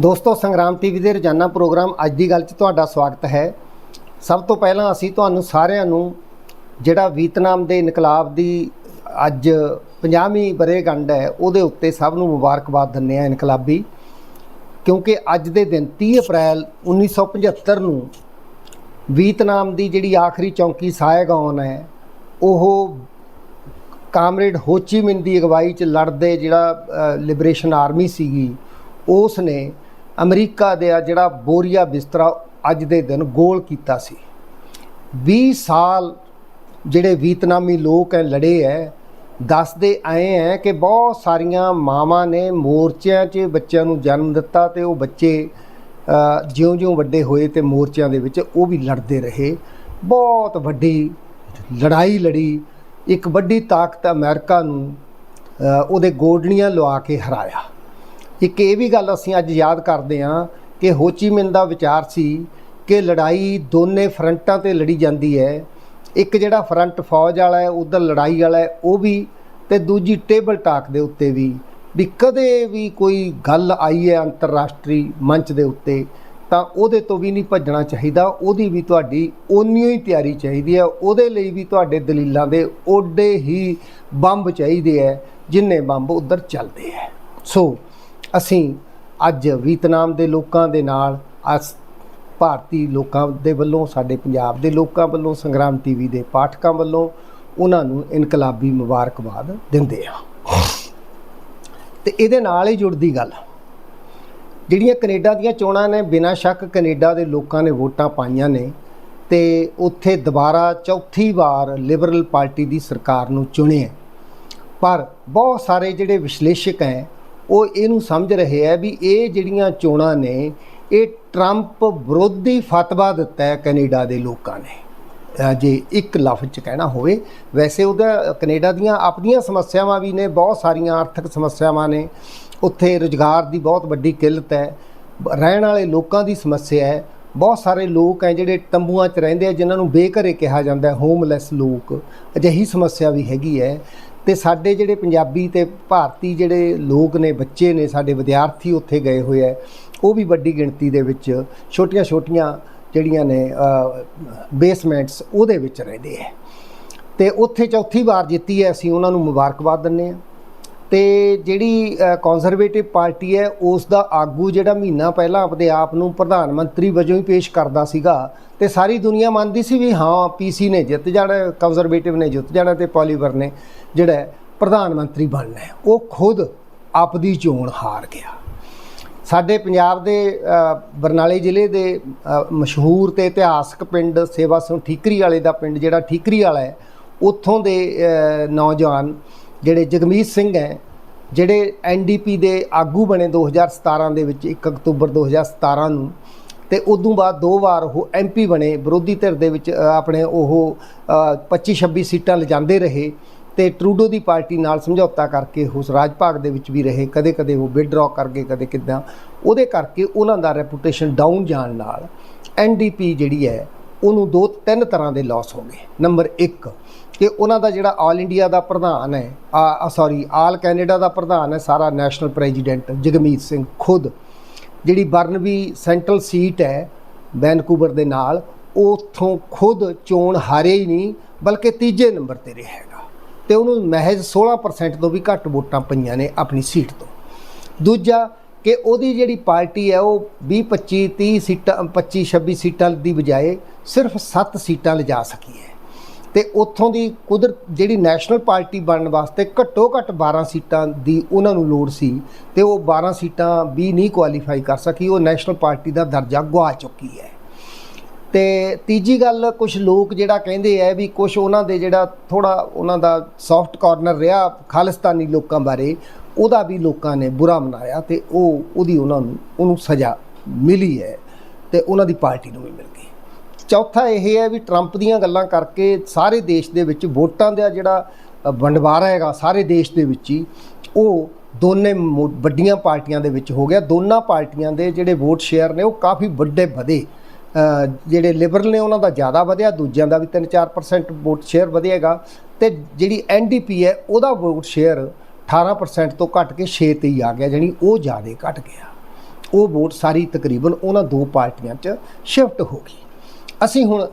ਦੋਸਤੋ, ਸੰਗਰਾਮ ਟੀਵੀ ਦੇ ਰੋਜ਼ਾਨਾ ਪ੍ਰੋਗਰਾਮ ਅੱਜ ਦੀ ਗੱਲ 'ਚ ਤੁਹਾਡਾ ਸਵਾਗਤ ਹੈ। ਸਭ ਤੋਂ ਪਹਿਲਾਂ ਅਸੀਂ ਤੁਹਾਨੂੰ ਸਾਰਿਆਂ ਨੂੰ ਜਿਹੜਾ ਵੀਤਨਾਮ ਦੇ ਇਨਕਲਾਬ ਦੀ ਅੱਜ 50ਵੀਂ ਬਰੇਗੰਢ ਹੈ, ਉਹਦੇ ਉੱਤੇ ਸਭ ਨੂੰ ਮੁਬਾਰਕਬਾਦ ਦਿੰਦੇ ਆ ਇਨਕਲਾਬੀ। ਕਿਉਂਕਿ ਅੱਜ ਦੇ ਦਿਨ 30 ਅਪ੍ਰੈਲ 1975 ਨੂੰ ਵੀਤਨਾਮ ਦੀ ਜਿਹੜੀ ਆਖਰੀ ਚੌਂਕੀ ਸਾਇਗੌਨ ਹੈ, ਉਹ ਕਾਮਰੇਡ ਹੋਚੀਮਿਨ ਦੀ ਅਗਵਾਈ 'ਚ ਲੜਦੇ ਜਿਹੜਾ ਲਿਬਰੇਸ਼ਨ ਆਰਮੀ ਸੀਗੀ, ਉਸ ਨੇ ਅਮਰੀਕਾ ਦੇ ਆ ਜਿਹੜਾ ਬੋਰੀਆ ਬਿਸਤਰਾ ਅੱਜ ਦੇ ਦਿਨ ਗੋਲ ਕੀਤਾ ਸੀ। 20 ਸਾਲ ਜਿਹੜੇ ਵੀਤਨਾਮੀ ਲੋਕ ਹੈ ਲੜੇ ਹੈ ਦੱਸਦੇ ਆਏ ਹੈ ਕਿ ਬਹੁਤ ਸਾਰੀਆਂ ਮਾਵਾਂ ਨੇ ਮੋਰਚਿਆਂ 'ਚ ਬੱਚਿਆਂ ਨੂੰ ਜਨਮ ਦਿੱਤਾ ਤੇ ਉਹ ਬੱਚੇ ਜਿਉਂ-ਜਿਉਂ ਵੱਡੇ ਹੋਏ ਤੇ ਮੋਰਚਿਆਂ ਦੇ ਵਿੱਚ ਉਹ ਵੀ ਲੜਦੇ ਰਹੇ। ਬਹੁਤ ਵੱਡੀ ਲੜਾਈ ਲੜੀ, ਇੱਕ ਵੱਡੀ ਤਾਕਤ ਅਮਰੀਕਾ ਨੂੰ ਉਹਦੇ ਗੋਡਣੀਆਂ ਲਵਾ ਕੇ ਹਰਾਇਆ। ਇੱਕ ਇਹ ਵੀ ਗੱਲ ਅਸੀਂ ਅੱਜ ਯਾਦ ਕਰਦੇ ਹਾਂ ਕਿ ਹੋਚੀ ਦਾ ਵਿਚਾਰ ਸੀ ਕਿ ਲੜਾਈ ਦੋਨੇ ਫਰੰਟਾਂ ਤੇ ਲੜੀ ਜਾਂਦੀ ਹੈ। ਇੱਕ ਜਿਹੜਾ ਫਰੰਟ ਫੌਜ ਵਾਲਾ ਹੈ, ਉਧਰ ਲੜਾਈ ਵਾਲਾ ਹੈ, ਉਹ ਵੀ ਤੇ ਦੂਜੀ ਟੇਬਲ ਟਾਕ ਦੇ ਉੱਤੇ ਵੀ। ਵੀ ਕਦੇ ਵੀ ਕੋਈ ਗੱਲ ਆਈ ਹੈ ਅੰਤਰਰਾਸ਼ਟਰੀ ਮੰਚ ਦੇ ਉੱਤੇ, ਤਾਂ ਉਹਦੇ ਤੋਂ ਵੀ ਨਹੀਂ ਭੱਜਣਾ ਚਾਹੀਦਾ। ਉਹਦੀ ਵੀ ਤੁਹਾਡੀ ਓਨੀ ਹੀ ਤਿਆਰੀ ਚਾਹੀਦੀ ਹੈ। ਉਹਦੇ ਲਈ ਵੀ ਤੁਹਾਡੇ ਦਲੀਲਾਂ ਦੇ ਓਡੇ ਹੀ ਬੰਬ ਚਾਹੀਦੇ ਹੈ, ਜਿੰਨੇ ਬੰਬ ਉਧਰ ਚੱਲਦੇ ਹੈ। ਸੋ ਅਸੀਂ ਅੱਜ ਵੀਤਨਾਮ ਦੇ ਲੋਕਾਂ ਦੇ ਨਾਲ ਅਸ ਭਾਰਤੀ ਲੋਕਾਂ ਦੇ ਵੱਲੋਂ, ਸਾਡੇ ਪੰਜਾਬ ਦੇ ਲੋਕਾਂ ਵੱਲੋਂ, ਸੰਗਰਾਮ ਟੀਵੀ ਦੇ ਪਾਠਕਾਂ ਵੱਲੋਂ ਉਹਨਾਂ ਨੂੰ ਇਨਕਲਾਬੀ ਮੁਬਾਰਕਬਾਦ ਦਿੰਦੇ ਆ ਤੇ ਇਹਦੇ ਨਾਲ ਹੀ ਜੁੜਦੀ ਗੱਲ। ਜਿਹੜੀਆਂ ਕੈਨੇਡਾ ਦੀਆਂ ਚੋਣਾਂ ਨੇ, ਬਿਨਾਂ ਸ਼ੱਕ ਕੈਨੇਡਾ ਦੇ ਲੋਕਾਂ ਨੇ ਵੋਟਾਂ ਪਾਈਆਂ ਨੇ ਤੇ ਉੱਥੇ ਦੁਬਾਰਾ ਚੌਥੀ ਵਾਰ ਲਿਬਰਲ ਪਾਰਟੀ ਦੀ ਸਰਕਾਰ ਨੂੰ ਚੁਣਿਆ ਪਰ ਬਹੁਤ ਸਾਰੇ ਜਿਹੜੇ ਵਿਸ਼ਲੇਸ਼ਕ ਹੈ ਉਹ ਇਹਨੂੰ ਸਮਝ ਰਹੇ ਹੈ ਵੀ ਇਹ ਜਿਹੜੀਆਂ ਚੋਣਾਂ ਨੇ, ਇਹ ਟਰੰਪ ਵਿਰੋਧੀ ਫਤਵਾ ਦਿੱਤਾ ਹੈ ਕੈਨੇਡਾ ਦੇ ਲੋਕਾਂ ਨੇ। ਜੇ ਇੱਕ ਲਫ਼ਜ਼ ਚ ਕਹਿਣਾ ਹੋਵੇ, ਵੈਸੇ ਉਹਦਾ ਕੈਨੇਡਾ ਦੀਆਂ ਆਪਣੀਆਂ ਸਮੱਸਿਆਵਾਂ ਵੀ ਨੇ, ਬਹੁਤ ਸਾਰੀਆਂ ਆਰਥਿਕ ਸਮੱਸਿਆਵਾਂ ਨੇ। ਉੱਥੇ ਰੁਜ਼ਗਾਰ ਦੀ ਬਹੁਤ ਵੱਡੀ ਕਿੱਲਤ ਹੈ, ਰਹਿਣ ਵਾਲੇ ਲੋਕਾਂ ਦੀ ਸਮੱਸਿਆ ਹੈ। ਬਹੁਤ ਸਾਰੇ ਲੋਕ ਹੈ ਜਿਹੜੇ ਤੰਬੂਆਂ 'ਚ ਰਹਿੰਦੇ ਆ, ਜਿਨ੍ਹਾਂ ਨੂੰ ਬੇਘਰੇ ਕਿਹਾ ਜਾਂਦਾ ਹੈ ਹੋਮਲੈਸ ਲੋਕ। ਅਜਿਹੀ ਸਮੱਸਿਆ ਵੀ ਹੈਗੀ ਹੈ। ਤੇ ਸਾਡੇ ਜਿਹੜੇ ਪੰਜਾਬੀ ਤੇ ਭਾਰਤੀ ਜਿਹੜੇ ਲੋਕ ਨੇ, ਬੱਚੇ ਨੇ, ਸਾਡੇ ਵਿਦਿਆਰਥੀ ਉੱਥੇ ਗਏ ਹੋਏ ਹੈ ਉਹ ਵੀ ਵੱਡੀ ਗਿਣਤੀ ਦੇ ਵਿੱਚ ਛੋਟੀਆਂ-ਛੋਟੀਆਂ ਜਿਹੜੀਆਂ ਨੇ ਬੇਸਮੈਂਟਸ ਉਹਦੇ ਵਿੱਚ ਰਹਿੰਦੇ ਹੈ ਤੇ ਉੱਥੇ ਚੌਥੀ ਵਾਰ ਜਿੱਤੀ ਹੈ, ਅਸੀਂ ਉਹਨਾਂ ਨੂੰ ਮੁਬਾਰਕਬਾਦ ਦਿੰਦੇ ਹਾਂ। ਤੇ ਜਿਹੜੀ ਕੰਜ਼ਰਵੇਟਿਵ ਪਾਰਟੀ ਹੈ ਉਸ ਦਾ ਆਗੂ ਜਿਹੜਾ ਮਹੀਨਾ ਪਹਿਲਾਂ ਆਪਦੇ ਆਪ ਨੂੰ ਪ੍ਰਧਾਨ ਮੰਤਰੀ ਵਜੋਂ ਹੀ ਪੇਸ਼ ਕਰਦਾ ਸੀਗਾ ਤੇ ਸਾਰੀ ਦੁਨੀਆ ਮੰਨਦੀ ਸੀ ਵੀ ਹਾਂ ਪੀਸੀ ਨੇ ਜਿੱਤ ਜਾਣਾ ਕੰਜ਼ਰਵੇਟਿਵ ਨੇ ਜਿੱਤ ਜਾਣਾ ਤੇ ਪੋਲੀਵਰ ਨੇ ਜਿਹੜਾ ਪ੍ਰਧਾਨ ਮੰਤਰੀ ਬਣਨਾ ਹੈ। ਉਹ ਖੁਦ ਆਪਦੀ ਚੋਣ ਹਾਰ ਗਿਆ। ਸਾਡੇ ਪੰਜਾਬ ਦੇ ਬਰਨਾਲੇ ਜ਼ਿਲ੍ਹੇ ਦੇ ਮਸ਼ਹੂਰ ਤੇ ਇਤਿਹਾਸਕ ਪਿੰਡ ਸੇਵਾ ਸਿੰਘ ਠੀਕਰੀ ਵਾਲੇ ਦਾ ਪਿੰਡ ਜਿਹੜਾ ਠੀਕਰੀ ਵਾਲਾ ਹੈ, ਉੱਥੋਂ ਦੇ ਨੌਜਵਾਨ ਜਿਹੜੇ ਜਗਮੀਤ ਸਿੰਘ ਹੈ, ਜਿਹੜੇ ਐਨਡੀਪੀ ਦੇ ਆਗੂ ਬਣੇ 2017 ਦੇ ਵਿੱਚ 1 ਅਕਤੂਬਰ 2017 ਨੂੰ ਤੇ ਉਦੋਂ ਬਾਅਦ ਦੋ ਵਾਰ ਉਹ ਐਮਪੀ ਬਣੇ, ਵਿਰੋਧੀ ਧਿਰ ਦੇ ਵਿੱਚ ਆਪਣੇ ਉਹ 25 26 ਸੀਟਾਂ ਲਿਜਾਂਦੇ ਰਹੇ ਤੇ ਟਰੂਡੋ ਦੀ ਪਾਰਟੀ ਨਾਲ ਸਮਝੌਤਾ ਕਰਕੇ ਉਸ ਰਾਜ ਭਾਗ ਦੇ ਵਿੱਚ ਵੀ ਰਹੇ ਕਦੇ ਕਦੇ ਉਹ ਵਿਡਰਾ ਕਰ ਗਏ, ਕਦੇ ਕਿਦਾਂ। ਉਹਦੇ ਕਰਕੇ ਉਹਨਾਂ ਦਾ ਰੈਪੂਟੇਸ਼ਨ ਡਾਊਨ ਜਾਣ ਨਾਲ ਐਨਡੀਪੀ ਜਿਹੜੀ ਹੈ, ਉਹਨੂੰ ਦੋ ਤਿੰਨ ਤਰ੍ਹਾਂ ਦੇ ਲਾਸ ਹੋ ਗਏ। ਨੰਬਰ 1 ਕਿ ਉਹਨਾਂ ਦਾ ਜਿਹੜਾ ਆਲ ਇੰਡੀਆ ਦਾ ਪ੍ਰਧਾਨ ਹੈ, ਆ ਸੌਰੀ ਆਲ ਕੈਨੇਡਾ ਦਾ ਪ੍ਰਧਾਨ ਹੈ ਸਾਰਾ ਨੈਸ਼ਨਲ ਪ੍ਰੈਜ਼ੀਡੈਂਟ ਜਗਮੀਤ ਸਿੰਘ ਖੁਦ, ਜਿਹੜੀ ਬਰਨਵੀ ਸੈਂਟਰਲ ਸੀਟ ਹੈ ਵੈਨਕੂਵਰ ਦੇ ਨਾਲ, ਉਥੋਂ ਖੁਦ ਚੋਣ ਹਾਰੇ ਹੀ ਨਹੀਂ, ਬਲਕਿ ਤੀਜੇ ਨੰਬਰ ਤੇ ਰਿਹਾ ਹੈਗਾ। ਤੇ ਉਹਨੂੰ ਮਹਿਜ਼ 16% ਤੋਂ ਵੀ ਘੱਟ ਵੋਟਾਂ ਪਈਆਂ ਨੇ ਆਪਣੀ ਸੀਟ ਤੋਂ। ਦੂਜਾ ਕਿ ਉਹਦੀ ਜਿਹੜੀ ਪਾਰਟੀ ਹੈ, ਉਹ 20 25 30 ਸੀਟਾਂ 25 26 ਸੀਟਾਂ ਦੀ ਬਜਾਏ ਸਿਰਫ 7 ਸੀਟਾਂ ਲਿਜਾ ਸਕੀ ਹੈ। ਤੇ ਉੱਥੋਂ ਦੀ ਕੁਦਰਤ ਜਿਹੜੀ ਨੈਸ਼ਨਲ ਪਾਰਟੀ ਬਣਨ ਵਾਸਤੇ ਘੱਟੋ ਘੱਟ 12 ਸੀਟਾਂ ਦੀ ਉਹਨਾਂ ਨੂੰ ਲੋੜ ਸੀ ਤੇ ਉਹ 12 ਸੀਟਾਂ ਵੀ ਨਹੀਂ ਕੁਆਲੀਫਾਈ ਕਰ ਸਕੀ, ਉਹ ਨੈਸ਼ਨਲ ਪਾਰਟੀ ਦਾ ਦਰਜਾ ਗਵਾ ਚੁੱਕੀ ਹੈ। ਤੇ ਤੀਜੀ ਗੱਲ ਕੁਝ ਲੋਕ ਜਿਹੜਾ ਕਹਿੰਦੇ ਆ ਵੀ ਕੁਝ ਉਹਨਾਂ ਦੇ ਜਿਹੜਾ ਥੋੜਾ ਉਹਨਾਂ ਦਾ ਸੌਫਟ ਕਾਰਨਰ ਰਿਹਾ ਖਾਲਿਸਤਾਨੀ ਲੋਕਾਂ ਬਾਰੇ, ਉਹਦਾ ਵੀ ਲੋਕਾਂ ਨੇ ਬੁਰਾ ਮਨਾਇਆ ਤੇ ਉਹ ਉਹਦੀ ਉਹਨਾਂ ਨੂੰ, ਉਹਨੂੰ ਸਜ਼ਾ ਮਿਲੀ ਹੈ ਤੇ ਉਹਨਾਂ ਦੀ ਪਾਰਟੀ ਨੂੰ ਵੀ ਮਿਲੀ। ਚੌਥਾ ਇਹ ਹੈ ਵੀ ਟਰੰਪ ਦੀਆਂ ਗੱਲਾਂ ਕਰਕੇ ਸਾਰੇ ਦੇਸ਼ ਦੇ ਵਿੱਚ ਵੋਟਾਂ ਦਾ ਜਿਹੜਾ ਵੰਡਵਾਰਾ ਹੈਗਾ ਸਾਰੇ ਦੇਸ਼ ਦੇ ਵਿੱਚ ਹੀ, ਉਹ ਦੋਨੇ ਮੋ- ਵੱਡੀਆਂ ਪਾਰਟੀਆਂ ਦੇ ਵਿੱਚ ਹੋ ਗਿਆ। ਦੋਨਾਂ ਪਾਰਟੀਆਂ ਦੇ ਜਿਹੜੇ ਵੋਟ ਸ਼ੇਅਰ ਨੇ ਉਹ ਕਾਫੀ ਵੱਡੇ ਵਧੇ। ਜਿਹੜੇ ਲਿਬਰਲ ਨੇ ਉਹਨਾਂ ਦਾ ਜ਼ਿਆਦਾ ਵਧਿਆ, ਦੂਜਿਆਂ ਦਾ ਵੀ 3-4% ਵੋਟ ਸ਼ੇਅਰ ਵਧੇਗਾ ਤੇ ਜਿਹੜੀ ਐਨਡੀਪੀ ਹੈ ਉਹਦਾ ਵੋਟ ਸ਼ੇਅਰ 18% ਤੋਂ ਘਟ ਕੇ 6 ਤੇ ਹੀ ਆ ਗਿਆ, ਜਾਣੀ ਉਹ ਜ਼ਿਆਦਾ ਘਟ ਗਿਆ। ਉਹ ਵੋਟ ਸਾਰੀ ਤਕਰੀਬਨ ਉਹਨਾਂ ਦੋ ਪਾਰਟੀਆਂ 'ਚ ਸ਼ਿਫਟ ਹੋ ਗਈ। ਅਸੀਂ ਹੁਣ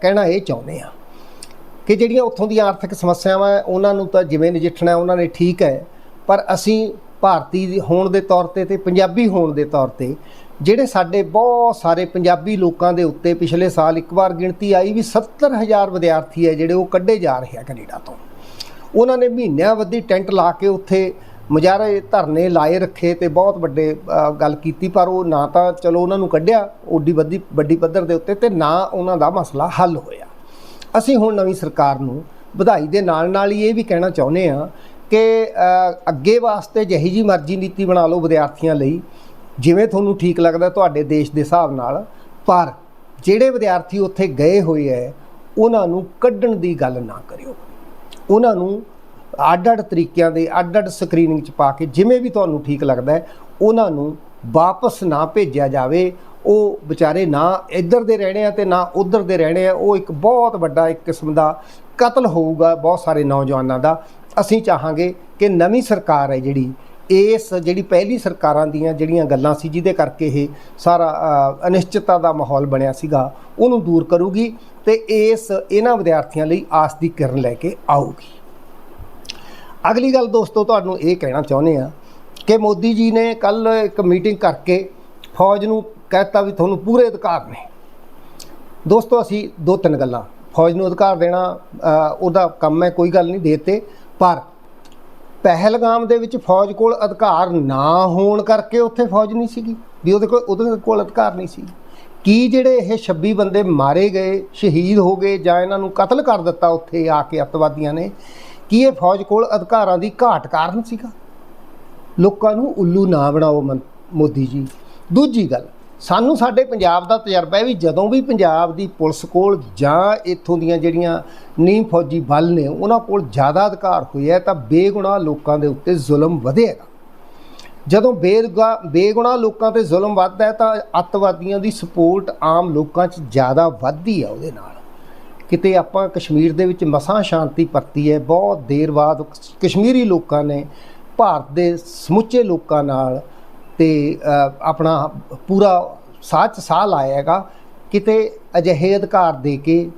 ਕਹਿਣਾ ਇਹ ਚਾਹੁੰਦੇ ਹਾਂ ਕਿ ਜਿਹੜੀਆਂ ਉੱਥੋਂ ਦੀਆਂ ਆਰਥਿਕ ਸਮੱਸਿਆਵਾਂ ਹੈ, ਉਹਨਾਂ ਨੂੰ ਤਾਂ ਜਿਵੇਂ ਨਜਿੱਠਣਾ ਉਹਨਾਂ ਨੇ ਠੀਕ ਹੈ ਪਰ ਅਸੀਂ ਭਾਰਤੀ ਹੋਣ ਦੇ ਤੌਰ ਤੇ ਤੇ ਪੰਜਾਬੀ ਹੋਣ ਦੇ ਤੌਰ ਤੇ ਜਿਹੜੇ ਸਾਡੇ ਬਹੁਤ ਸਾਰੇ ਪੰਜਾਬੀ ਲੋਕਾਂ ਦੇ ਉੱਤੇ ਪਿਛਲੇ ਸਾਲ ਇੱਕ ਵਾਰ ਗਿਣਤੀ ਆਈ ਵੀ 70000 ਵਿਦਿਆਰਥੀ ਹੈ ਜਿਹੜੇ ਉਹ ਕੱਢੇ ਜਾ ਰਹੇ ਆ ਕੈਨੇਡਾ ਤੋਂ। ਉਹਨਾਂ ਨੇ ਮਹੀਨਿਆਂ ਵੱਧੀ ਟੈਂਟ ਲਾ ਕੇ ਉੱਥੇ ਮੁਜ਼ਾਹਰੇ ਧਰਨੇ ਲਾਏ ਰੱਖੇ ਤੇ ਬਹੁਤ ਵੱਡੇ ਗੱਲ ਕੀਤੀ, ਪਰ ਉਹ ਨਾ ਤਾਂ ਚਲੋ ਉਹਨਾਂ ਨੂੰ ਕੱਢਿਆ, ਓਡੀ ਵੱਡੀ ਵੱਡੀ ਪੱਧਰ ਦੇ ਉੱਤੇ ਤੇ ਨਾ ਉਹਨਾਂ ਦਾ ਮਸਲਾ ਹੱਲ ਹੋਇਆ। ਅਸੀਂ ਹੁਣ ਨਵੀਂ ਸਰਕਾਰ ਨੂੰ ਵਧਾਈ ਦੇ ਨਾਲ ਨਾਲ ਹੀ ਇਹ ਵੀ ਕਹਿਣਾ ਚਾਹੁੰਦੇ ਆ ਕਿ ਅੱਗੇ ਵਾਸਤੇ ਜਿਹੀ ਜੀ ਮਰਜ਼ੀ ਨੀਤੀ ਬਣਾ ਲਓ ਵਿਦਿਆਰਥੀਆਂ ਲਈ, ਜਿਵੇਂ ਤੁਹਾਨੂੰ ਠੀਕ ਲੱਗਦਾ ਤੁਹਾਡੇ ਦੇਸ਼ ਦੇ ਹਿਸਾਬ ਨਾਲ, ਪਰ ਜਿਹੜੇ ਵਿਦਿਆਰਥੀ ਉੱਥੇ ਗਏ ਹੋਏ ਐ ਉਹਨਾਂ ਨੂੰ ਕੱਢਣ ਦੀ ਗੱਲ ਨਾ ਕਰਿਓ। ਉਹਨਾਂ ਨੂੰ ਅੱਡ-ਅੱਡ ਤਰੀਕਿਆਂ ਦੇ, ਅੱਡ-ਅੱਡ ਸਕਰੀਨਿੰਗ ਚ ਪਾ ਕੇ ਜਿਵੇਂ ਵੀ ਤੁਹਾਨੂੰ ਠੀਕ ਲੱਗਦਾ ਹੈ, ਉਹਨਾਂ ਨੂੰ ਵਾਪਸ ਨਾ ਭੇਜਿਆ ਜਾਵੇ। ਉਹ ਵਿਚਾਰੇ ਨਾ ਇੱਧਰ ਦੇ ਰਹਿਣੇ ਆ ਤੇ ਨਾ ਉੱਧਰ ਦੇ ਰਹਿਣੇ ਆ। ਉਹ ਇੱਕ ਬਹੁਤ ਵੱਡਾ ਇੱਕ ਕਿਸਮ ਦਾ ਕਤਲ ਹੋਊਗਾ ਬਹੁਤ ਸਾਰੇ ਨੌਜਵਾਨਾਂ ਦਾ। ਅਸੀਂ ਚਾਹਾਂਗੇ ਕਿ ਨਵੀਂ ਸਰਕਾਰ ਹੈ ਜਿਹੜੀ, ਇਸ ਜਿਹੜੀ ਪਹਿਲੀ ਸਰਕਾਰਾਂ ਦੀਆਂ ਜਿਹੜੀਆਂ ਗੱਲਾਂ ਸੀ, ਜਿਹਦੇ ਕਰਕੇ ਇਹ ਸਾਰਾ ਅਨਿਸ਼ਚਿਤਤਾ ਦਾ ਮਾਹੌਲ ਬਣਿਆ ਸੀਗਾ, ਉਹਨੂੰ ਦੂਰ ਕਰੂਗੀ ਤੇ ਇਸ ਇਹਨਾਂ ਵਿਦਿਆਰਥੀਆਂ ਲਈ ਆਸ ਦੀ ਕਿਰਨ ਲੈ ਕੇ ਆਊਗੀ। ਅਗਲੀ ਗੱਲ ਦੋਸਤੋ, ਤੁਹਾਨੂੰ ਇਹ ਕਹਿਣਾ ਚਾਹੁੰਦੇ ਆ ਕਿ ਮੋਦੀ ਜੀ ਨੇ ਕੱਲ ਇੱਕ ਮੀਟਿੰਗ ਕਰਕੇ ਫੌਜ ਨੂੰ ਕਹਿਤਾ ਵੀ ਤੁਹਾਨੂੰ ਪੂਰੇ ਅਧਿਕਾਰ ਨੇ। ਦੋਸਤੋ, ਅਸੀਂ ਦੋ ਤਿੰਨ ਗੱਲਾਂ। ਫੌਜ ਨੂੰ ਅਧਿਕਾਰ ਦੇਣਾ ਉਹਦਾ ਕੰਮ ਹੈ, ਕੋਈ ਗੱਲ ਨਹੀਂ, ਦੇਤੇ। ਪਰ ਪਹਿਲਗਾਮ ਦੇ ਵਿੱਚ ਫੌਜ ਕੋਲ ਅਧਿਕਾਰ ਨਾ ਹੋਣ ਕਰਕੇ ਉੱਥੇ ਫੌਜ ਨਹੀਂ ਸੀਗੀ, ਵੀ ਉਹਦੇ ਕੋਲ ਉਹਦੇ ਕੋਲ ਅਧਿਕਾਰ ਨਹੀਂ ਸੀ। ਕੀ ਜਿਹੜੇ ਇਹ 26 ਬੰਦੇ ਮਾਰੇ ਗਏ, ਸ਼ਹੀਦ ਹੋ ਗਏ ਜਾਂ ਇਹਨਾਂ ਨੂੰ ਕਤਲ ਕਰ ਦਿੱਤਾ ਉੱਥੇ ਆ ਕੇ ਅੱਤਵਾਦੀਆਂ ਨੇ ਕੀ ਇਹ ਫੌਜ ਕੋਲ ਅਧਿਕਾਰਾਂ ਦੀ ਘਾਟ ਕਾਰਨ ਸੀਗਾ? ਲੋਕਾਂ ਨੂੰ ਉੱਲੂ ਨਾ ਬਣਾਓ ਮਨ- ਮੋਦੀ ਜੀ। ਦੂਜੀ ਗੱਲ, ਸਾਨੂੰ ਸਾਡੇ ਪੰਜਾਬ ਦਾ ਤਜਰਬਾ ਹੈ ਵੀ ਜਦੋਂ ਵੀ ਪੰਜਾਬ ਦੀ ਪੁਲਿਸ ਕੋਲ ਜਾਂ ਇੱਥੋਂ ਦੀਆਂ ਜਿਹੜੀਆਂ ਨੀਮ ਫੌਜੀ ਬਲ ਨੇ, ਉਹਨਾਂ ਕੋਲ ਜ਼ਿਆਦਾ ਅਧਿਕਾਰ ਹੋਇਆ ਤਾਂ ਬੇਗੁਨਾਹ ਲੋਕਾਂ ਦੇ ਉੱਤੇ ਜ਼ੁਲਮ ਵਧੇਗਾ। ਜਦੋਂ ਬੇਰਗਾ, ਬੇਗੁਨਾਹ ਲੋਕਾਂ ਤੇ ਜ਼ੁਲਮ ਵੱਧਦਾ ਹੈ, ਤਾਂ ਅੱਤਵਾਦੀਆਂ ਦੀ ਸਪੋਰਟ ਆਮ ਲੋਕਾਂ 'ਚ ਜ਼ਿਆਦਾ ਵੱਧਦੀ ਹੈ ਉਹਦੇ ਨਾਲ। ਕਿਤੇ ਆਪਾਂ ਕਸ਼ਮੀਰ ਦੇ ਵਿੱਚ ਮਸਾਂ ਸ਼ਾਂਤੀ ਪਰਤੀ ਹੈ, ਬਹੁਤ ਦੇਰ ਬਾਅਦ ਕਸ਼ਮੀਰੀ ਲੋਕਾਂ ਨੇ, ਭਾਰਤ ਦੇ ਸਮੁੱਚੇ ਲੋਕਾਂ ਨਾਲ ਤੇ ਆਪਣਾ ਪੂਰਾ ਸਾਹ 'ਚ ਸਾਹ ਲਾਇਆ ਹੈਗਾ। ਕਿਤੇ ਅਜਿਹੇ ਅਧਿਕਾਰ ਦੇ ਕੇ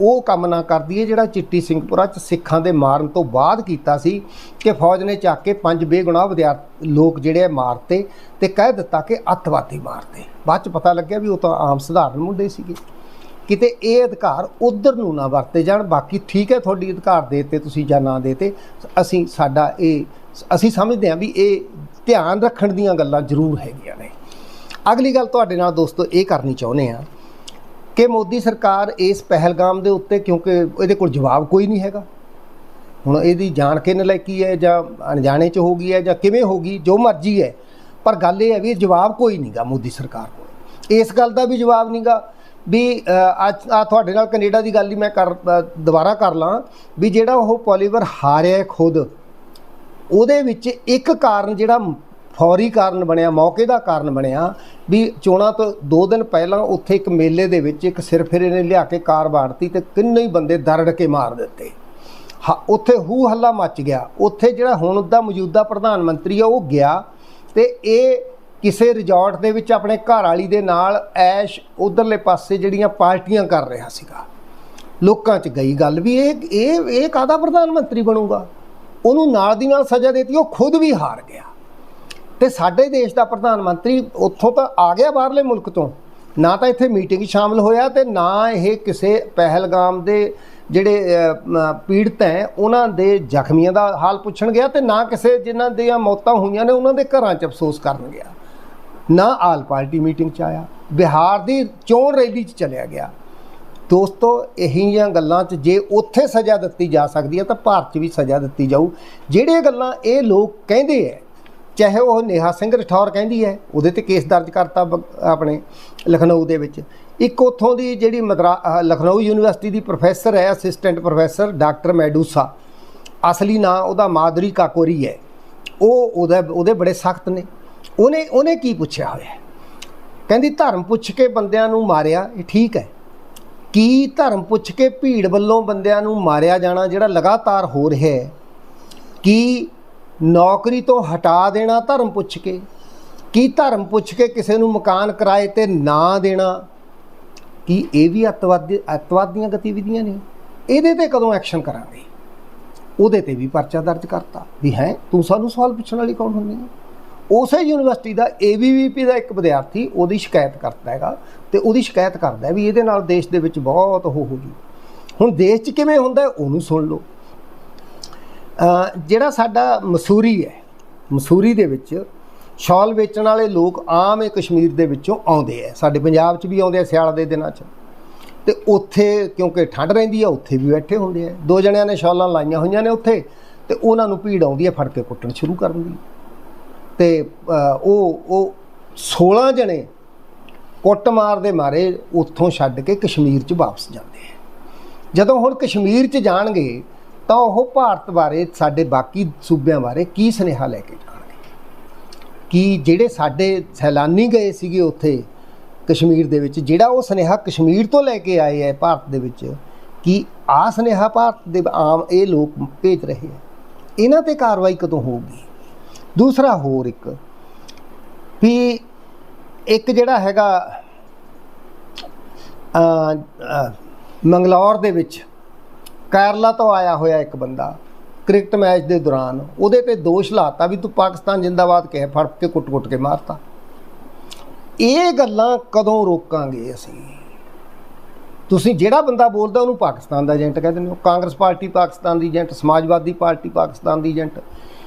ਉਹ ਕੰਮ ਨਾ ਕਰਦੀ ਹੈ ਜਿਹੜਾ ਚਿੱਟੀ ਸਿੰਘਪੁਰਾ 'ਚ ਸਿੱਖਾਂ ਦੇ ਮਾਰਨ ਤੋਂ ਬਾਅਦ ਕੀਤਾ ਸੀ ਕਿ ਫੌਜ ਨੇ ਚੱਕ ਕੇ ਪੰਜ ਬੇਗੁਨਾਹ ਵਿਦਿਆਰਥੀ ਲੋਕ ਜਿਹੜੇ ਆ ਮਾਰਤੇ ਤੇ ਕਹਿ ਦਿੱਤਾ ਕਿ ਅੱਤਵਾਦੀ ਮਾਰਤੇ ਬਾਅਦ 'ਚ ਪਤਾ ਲੱਗਿਆ ਵੀ ਉਹ ਤਾਂ ਆਮ ਸਧਾਰਨ ਮੁੰਡੇ ਸੀਗੇ। ਕਿਤੇ ਇਹ ਅਧਿਕਾਰ ਉਧਰ ਨੂੰ ਨਾ ਵਰਤੇ ਜਾਣ, ਬਾਕੀ ਠੀਕ ਹੈ ਤੁਹਾਡੀ ਅਧਿਕਾਰ ਦੇਤੇ ਤੁਸੀਂ ਜਾਂ ਨਾ ਦੇਤੇ ਅਸੀਂ ਸਾਡਾ ਇਹ, ਅਸੀਂ ਸਮਝਦੇ ਹਾਂ ਵੀ ਇਹ ਧਿਆਨ ਰੱਖਣ ਦੀਆਂ ਗੱਲਾਂ ਜ਼ਰੂਰ ਹੈਗੀਆਂ ਨੇ। ਅਗਲੀ ਗੱਲ ਤੁਹਾਡੇ ਨਾਲ ਦੋਸਤੋ ਇਹ ਕਰਨੀ ਚਾਹੁੰਦੇ ਆ ਕਿ ਮੋਦੀ ਸਰਕਾਰ ਇਸ ਪਹਿਲਗਾਮ ਦੇ ਉੱਤੇ, ਕਿਉਂਕਿ ਇਹਦੇ ਕੋਲ ਜਵਾਬ ਕੋਈ ਨਹੀਂ ਹੈਗਾ। ਹੁਣ ਇਹਦੀ ਜਾਣ ਕੇ ਨਲਾਇਕੀ ਹੈ, ਜਾਂ ਅਣਜਾਣੇ ਚ ਹੋ ਗਈ ਹੈ, ਜਾਂ ਕਿਵੇਂ ਹੋ ਗਈ, ਜੋ ਮਰਜ਼ੀ ਹੈ। ਪਰ ਗੱਲ ਇਹ ਹੈ ਵੀ ਜਵਾਬ ਕੋਈ ਨਹੀਂਗਾ ਮੋਦੀ ਸਰਕਾਰ ਕੋਲ। ਇਸ ਗੱਲ ਦਾ ਵੀ ਜਵਾਬ ਨਹੀਂਗਾ ਵੀ ਅੱਜ ਆ ਤੁਹਾਡੇ ਨਾਲ ਕੈਨੇਡਾ ਦੀ ਗੱਲ ਹੀ ਮੈਂ ਕਰ ਦੁਬਾਰਾ ਕਰ ਲਾਂ ਵੀ ਜਿਹੜਾ ਉਹ ਪੋਲੀਵਰ ਹਾਰਿਆ ਖੁਦ, ਉਹਦੇ ਵਿੱਚ ਇੱਕ ਕਾਰਨ ਜਿਹੜਾ ਫੌਰੀ ਕਾਰਨ ਬਣਿਆ, ਮੌਕੇ ਦਾ ਕਾਰਨ ਬਣਿਆ ਵੀ ਚੋਣਾਂ ਤੋਂ 2 ਦਿਨ ਪਹਿਲਾਂ ਉੱਥੇ ਇੱਕ ਮੇਲੇ ਦੇ ਵਿੱਚ ਇੱਕ ਸਿਰਫਿਰੇ ਨੇ ਲਿਆ ਕੇ ਕਾਰ ਬਾੜਤੀ ਤੇ ਕਿੰਨੇ ਹੀ ਬੰਦੇ ਦਰੜ ਕੇ ਮਾਰ ਦਿੱਤੇ। ਹਾਂ, ਉੱਥੇ ਹੂ ਹੱਲਾ ਮੱਚ ਗਿਆ। ਉੱਥੇ ਜਿਹੜਾ ਹੁਣ ਦਾ ਮੌਜੂਦਾ ਪ੍ਰਧਾਨ ਮੰਤਰੀ ਆ, ਉਹ ਗਿਆ ਤੇ ਇਹ ਕਿਸੇ ਰਿਜ਼ੋਰਟ ਦੇ ਵਿੱਚ ਆਪਣੇ ਘਰ ਵਾਲੀ ਦੇ ਨਾਲ ਐਸ਼ ਉਧਰਲੇ ਪਾਸੇ ਜਿਹੜੀਆਂ ਪਾਰਟੀਆਂ ਕਰ ਰਿਹਾ ਸੀਗਾ। ਲੋਕਾਂ 'ਚ ਗਈ ਗੱਲ ਵੀ ਇਹ ਇਹ ਇਹ ਕਾਹਦਾ ਪ੍ਰਧਾਨ ਮੰਤਰੀ ਬਣੂਗਾ? ਉਹਨੂੰ ਨਾਲ ਦੀ ਨਾਲ ਸਜ਼ਾ ਦੇਤੀ, ਉਹ ਖੁਦ ਵੀ ਹਾਰ ਗਿਆ। ਤੇ ਸਾਡੇ ਦੇਸ਼ ਦਾ ਪ੍ਰਧਾਨ ਮੰਤਰੀ ਉੱਥੋਂ ਤਾਂ ਆ ਗਿਆ ਬਾਹਰਲੇ ਮੁਲਕ ਤੋਂ। ਨਾ ਤਾਂ ਇੱਥੇ ਮੀਟਿੰਗ ਸ਼ਾਮਲ ਹੋਇਆ ਤੇ ਨਾ ਇਹ ਕਿਸੇ ਪਹਿਲਗਾਮ ਦੇ ਜਿਹੜੇ ਪੀੜਤ ਹੈ, ਉਹਨਾਂ ਦੇ ਜ਼ਖਮੀਆਂ ਦਾ ਹਾਲ ਪੁੱਛਣ ਗਿਆ ਤੇ ਨਾ ਕਿਸੇ ਜਿਨ੍ਹਾਂ ਦੀਆਂ ਮੌਤਾਂ ਹੋਈਆਂ ਨੇ, ਉਹਨਾਂ ਦੇ ਘਰਾਂ 'ਚ ਅਫਸੋਸ ਕਰਨ ਗਿਆ। ਨਾ ਆਲ ਪਾਰਟੀ ਮੀਟਿੰਗ 'ਚ ਆਇਆ, ਬਿਹਾਰ ਦੀ ਚੋਣ ਰੈਲੀ 'ਚ ਚਲਿਆ ਗਿਆ। ਦੋਸਤੋ ਇਹੀਆਂ ਗੱਲਾਂ 'ਚ ਜੇ ਉੱਥੇ ਸਜ਼ਾ ਦਿੱਤੀ ਜਾ ਸਕਦੀ ਹੈ, ਤਾਂ ਭਾਰਤ 'ਚ ਵੀ ਸਜ਼ਾ ਦਿੱਤੀ ਜਾਊ। ਜਿਹੜੀਆਂ ਗੱਲਾਂ ਇਹ ਲੋਕ ਕਹਿੰਦੇ ਐ, ਚਾਹੇ ਉਹ ਨੇਹਾ ਸਿੰਘ ਰਠੌਰ ਕਹਿੰਦੀ ਹੈ ਉਹਦੇ ਤੇ ਕੇਸ ਦਰਜ ਕਰਤਾ ਬ- ਆਪਣੇ ਲਖਨਊ ਦੇ ਵਿੱਚ। ਇੱਕ ਉੱਥੋਂ ਦੀ ਜਿਹੜੀ ਮਦਰਾ ਲਖਨਊ ਯੂਨੀਵਰਸਿਟੀ ਦੀ ਪ੍ਰੋਫੈਸਰ ਹੈ ਅਸਿਸਟੈਂਟ ਪ੍ਰੋਫੈਸਰ ਡਾਕਟਰ ਮੈਡੂਸਾ। ਅਸਲੀ ਨਾਂ ਉਹਦਾ ਮਾਦਰੀ ਕਾਕੋਰੀ ਹੈ ਉਹ ਉਹਦਾ, ਉਹਦੇ ਬੜੇ ਸਖਤ ਨੇ। ਉਹਨੇ ਉਹਨੇ ਕੀ ਪੁੱਛਿਆ ਹੋਇਆ? ਕਹਿੰਦੀ, ਧਰਮ ਪੁੱਛ ਕੇ ਬੰਦਿਆਂ ਨੂੰ ਮਾਰਿਆ, ਇਹ ਠੀਕ ਹੈ। ਕੀ ਧਰਮ ਪੁੱਛ ਕੇ ਭੀੜ ਵੱਲੋਂ ਬੰਦਿਆਂ ਨੂੰ ਮਾਰਿਆ ਜਾਣਾ, ਜਿਹੜਾ ਲਗਾਤਾਰ ਹੋ ਰਿਹਾ ਹੈ? ਕੀ ਨੌਕਰੀ ਤੋਂ ਹਟਾ ਦੇਣਾ ਧਰਮ ਪੁੱਛ ਕੇ? ਕੀ ਧਰਮ ਪੁੱਛ ਕੇ ਕਿਸੇ ਨੂੰ ਮਕਾਨ ਕਿਰਾਏ ਤੇ ਨਾ ਦੇਣਾ? ਕੀ ਇਹ ਵੀ ਅੱਤਵਾਦੀ ਅੱਤਵਾਦ ਦੀਆਂ ਗਤੀਵਿਧੀਆਂ ਨੇ? ਇਹਦੇ ਤੇ ਕਦੋਂ ਐਕਸ਼ਨ ਕਰਾਂਗੇ? ਉਹਦੇ ਤੇ ਵੀ ਪਰਚਾ ਦਰਜ ਕਰਤਾ, ਵੀ ਹੈ, ਤੂੰ ਸਾਨੂੰ ਸਵਾਲ ਪੁੱਛਣ ਵਾਲੀ ਕੌਣ ਹੁੰਦੀ ਹੈ? ਉਸੇ ਯੂਨੀਵਰਸਿਟੀ ਦਾ ਏਬੀਵੀਪੀ ਦਾ ਇੱਕ ਵਿਦਿਆਰਥੀ ਉਹਦੀ ਸ਼ਿਕਾਇਤ ਕਰਦਾ ਹੈਗਾ ਤੇ ਉਹਦੀ ਸ਼ਿਕਾਇਤ ਕਰਦਾ ਵੀ ਇਹਦੇ ਨਾਲ ਦੇਸ਼ ਦੇ ਵਿੱਚ ਬਹੁਤ ਉਹ ਹੋ ਗਈ। ਹੁਣ ਦੇਸ਼ 'ਚ ਕਿਵੇਂ ਹੁੰਦਾ ਉਹਨੂੰ ਸੁਣ ਲਓ। ਜਿਹੜਾ ਸਾਡਾ ਮਸੂਰੀ ਹੈ, ਮਸੂਰੀ ਦੇ ਵਿੱਚ ਸ਼ਾਲ ਵੇਚਣ ਵਾਲੇ ਲੋਕ ਆਮ ਇਹ ਕਸ਼ਮੀਰ ਦੇ ਵਿੱਚੋਂ ਆਉਂਦੇ ਆ। ਸਾਡੇ ਪੰਜਾਬ 'ਚ ਵੀ ਆਉਂਦੇ ਆ ਸਿਆਲ ਦੇ ਦਿਨਾਂ 'ਚ। ਤੇ ਉੱਥੇ ਕਿਉਂਕਿ ਠੰਡ ਰਹਿੰਦੀ ਆ, ਉੱਥੇ ਵੀ ਬੈਠੇ ਹੁੰਦੇ ਆ। ਦੋ ਜਣਿਆਂ ਨੇ ਸ਼ਾਲਾਂ ਲਾਈਆਂ ਹੋਈਆਂ ਨੇ ਉੱਥੇ ਤੇ ਉਹਨਾਂ ਨੂੰ ਭੀੜ ਆਉਂਦੀ ਹੈ ਫੜ ਕੇ ਕੁੱਟਣ ਸ਼ੁਰੂ ਕਰ ਦਿੰਦੀ ਤੇ ਉਹ ਉਹ 16 ਜਣੇ ਕੁੱਟਮਾਰ ਦੇ ਮਾਰੇ ਉੱਥੋਂ ਛੱਡ ਕੇ ਕਸ਼ਮੀਰ 'ਚ ਵਾਪਸ ਜਾਂਦੇ ਆ। ਜਦੋਂ ਹੁਣ ਕਸ਼ਮੀਰ 'ਚ ਜਾਣਗੇ, ਤਾਂ ਉਹ ਭਾਰਤ ਬਾਰੇ ਸਾਡੇ ਬਾਕੀ ਸੂਬਿਆਂ ਬਾਰੇ ਕੀ ਸੁਨੇਹਾ ਲੈ ਕੇ ਜਾਣਗੇ? ਕਿ ਜਿਹੜੇ ਸਾਡੇ ਸੈਲਾਨੀ ਗਏ ਸੀਗੇ ਉੱਥੇ ਕਸ਼ਮੀਰ ਦੇ ਵਿੱਚ, ਜਿਹੜਾ ਉਹ ਸੁਨੇਹਾ ਕਸ਼ਮੀਰ ਤੋਂ ਲੈ ਕੇ ਆਏ ਹੈ ਭਾਰਤ ਦੇ ਵਿੱਚ, ਕਿ ਆ ਸੁਨੇਹਾ ਭਾਰਤ ਦੇ ਆਮ ਇਹ ਲੋਕ ਭੇਜ ਰਹੇ ਆ? ਇਹਨਾਂ ਤੇ ਕਾਰਵਾਈ ਕਦੋਂ ਹੋਊਗੀ? ਦੂਸਰਾ ਹੋਰ ਇੱਕ, ਵੀ ਇੱਕ ਜਿਹੜਾ ਹੈਗਾ ਮੰਗਲੌਰ ਦੇ ਵਿੱਚ ਕੇਰਲਾ ਤੋਂ ਆਇਆ ਹੋਇਆ ਇੱਕ ਬੰਦਾ, ਕ੍ਰਿਕਟ ਮੈਚ ਦੇ ਦੌਰਾਨ, ਉਹਦੇ ਤੇ ਦੋਸ਼ ਲਾਤਾ ਵੀ ਤੂੰ ਪਾਕਿਸਤਾਨ ਜਿੰਦਾਬਾਦ ਕਹਿ ਫੜ ਕੇ ਕੁੱਟ-ਕੁੱਟ ਕੇ ਮਾਰਤਾ। ਇਹ ਗੱਲਾਂ ਕਦੋਂ ਰੋਕਾਂਗੇ ਅਸੀਂ? ਤੁਸੀਂ ਜਿਹੜਾ ਬੰਦਾ ਬੋਲਦਾ ਉਹਨੂੰ ਪਾਕਿਸਤਾਨ ਦਾ ਏਜੰਟ ਕਹਿ ਦਿੰਦੇ ਹੋ ਕਾਂਗਰਸ ਪਾਰਟੀ ਪਾਕਿਸਤਾਨ ਦੀ ਏਜੰਟ, ਸਮਾਜਵਾਦੀ ਪਾਰਟੀ ਪਾਕਿਸਤਾਨ ਦੀ ਏਜੰਟ।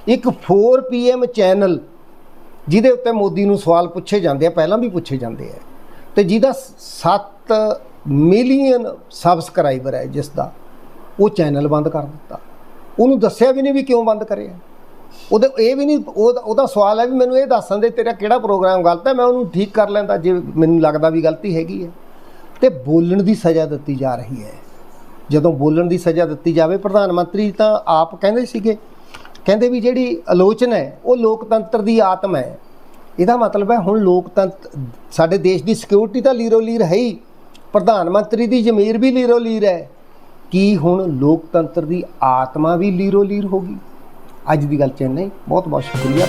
ਇੱਕ 4 ਪੀਐਮ ਚੈਨਲ ਜਿਹਦੇ ਉੱਤੇ ਮੋਦੀ ਨੂੰ ਸਵਾਲ ਪੁੱਛੇ ਜਾਂਦੇ ਆ, ਪਹਿਲਾਂ ਵੀ ਪੁੱਛੇ ਜਾਂਦੇ ਆ। ਤੇ ਜਿਹਦਾ 7 ਮਿਲੀਅਨ ਸਬਸਕ੍ਰਾਈਬਰ ਹੈ ਜਿਸ ਦਾ, ਉਹ ਚੈਨਲ ਬੰਦ ਕਰ ਦਿੱਤਾ। ਉਹਨੂੰ ਦੱਸਿਆ ਵੀ ਨਹੀਂ ਵੀ ਕਿਉਂ ਬੰਦ ਕਰਿਆ। ਉਹਦੇ, ਇਹ ਵੀ ਨਹੀਂ ਉਹਦਾ ਸਵਾਲ ਹੈ ਵੀ ਮੈਨੂੰ ਇਹ ਦੱਸਣ ਦੇ ਤੇਰਾ ਕਿਹੜਾ ਪ੍ਰੋਗਰਾਮ ਗਲਤ ਹੈ, ਮੈਂ ਉਹਨੂੰ ਠੀਕ ਕਰ ਲੈਂਦਾ ਜੇ ਮੈਨੂੰ ਲੱਗਦਾ ਵੀ ਗਲਤੀ ਹੈਗੀ ਹੈ। ਤੇ ਬੋਲਣ ਦੀ ਸਜ਼ਾ ਦਿੱਤੀ ਜਾ ਰਹੀ ਹੈ। ਜਦੋਂ ਬੋਲਣ ਦੀ ਸਜ਼ਾ ਦਿੱਤੀ ਜਾਵੇ, ਪ੍ਰਧਾਨ ਮੰਤਰੀ ਤਾਂ ਆਪ ਕਹਿੰਦੇ ਸੀਗੇ ਕਹਿੰਦੇ ਵੀ ਜਿਹੜੀ ਆਲੋਚਨਾ ਹੈ, ਉਹ ਲੋਕਤੰਤਰ ਦੀ ਆਤਮ ਹੈ। ਇਹਦਾ ਮਤਲਬ ਹੈ ਹੁਣ ਲੋਕਤੰਤਰ ਸਾਡੇ ਦੇਸ਼ ਦੀ ਸਿਕਿਉਰਿਟੀ ਤਾਂ ਲੀਰੋ ਲੀਰ ਹੈ ਹੀ। ਪ੍ਰਧਾਨ ਮੰਤਰੀ ਦੀ ਜ਼ਮੀਰ ਵੀ ਲੀਰੋ ਲੀਰ ਹੈ। ਕੀ ਹੁਣ ਲੋਕਤੰਤਰ ਦੀ ਆਤਮਾ ਵੀ ਲੀਰੋ ਲੀਰ ਹੋ ਗਈ? ਅੱਜ ਦੀ ਗੱਲ ਚ ਇੰਨਾ ਬਹੁਤ ਬਹੁਤ ਸ਼ੁਕਰੀਆ।